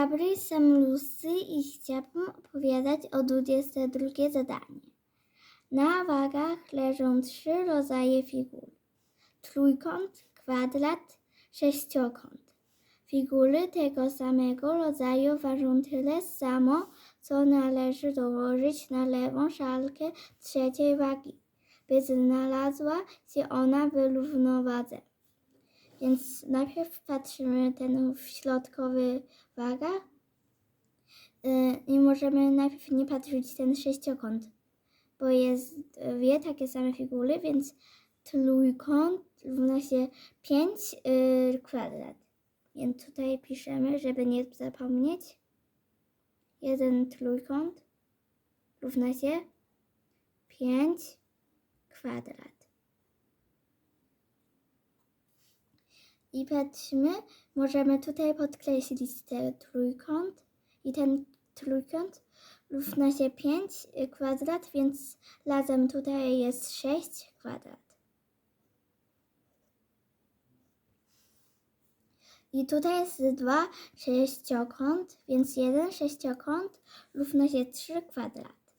Dobry, jestem Lucy i chciałabym opowiadać o 22 zadanie. Na wagach leżą trzy rodzaje figur. Trójkąt, kwadrat, sześciokąt. Figury tego samego rodzaju ważą tyle samo, co należy dołożyć na lewą szalkę trzeciej wagi, by znalazła się ona w równowadze. Więc najpierw patrzymy ten środkowy waga. Yy, I możemy najpierw nie patrzeć ten sześciokąt, bo jest dwie takie same figury, więc trójkąt równa się 5 yy, kwadrat. Więc tutaj piszemy, żeby nie zapomnieć. Jeden trójkąt równa się 5 kwadrat. I patrzmy, możemy tutaj podkreślić ten trójkąt i ten trójkąt równa się 5 kwadrat, więc razem tutaj jest 6 kwadrat. I tutaj jest 2 sześciokąt, więc jeden sześciokąt równa się 3 kwadrat.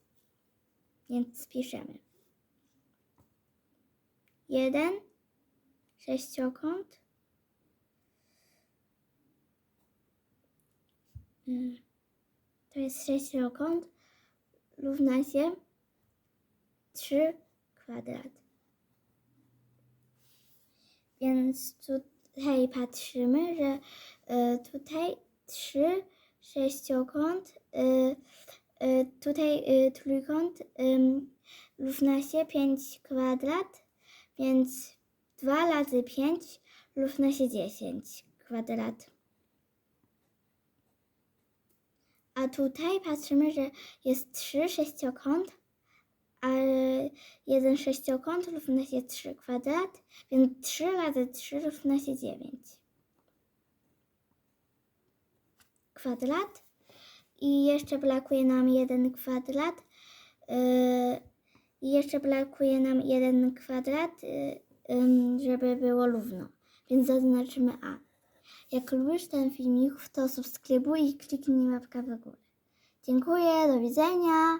Więc piszemy. 1 sześciokąt To jest sześciokąt równa się 3 kwadrat. Więc tutaj patrzymy, że y, tutaj 3 sześciokąt, y, y, tutaj y, trójkąt ym, równa się 5 kwadrat, więc 2 razy 5 równa się 10 kwadrat. A tutaj patrzymy, że jest 3 sześciokąt, a jeden sześciokąt równa się 3 kwadrat, więc 3 razy 3 równa się 9 kwadrat. I jeszcze brakuje nam jeden kwadrat. Yy, I jeszcze brakuje nam jeden kwadrat, ym, żeby było równo. Więc zaznaczymy A. Jak lubisz ten filmik, to subskrybuj i kliknij łapkę w górę. Dziękuję, do widzenia.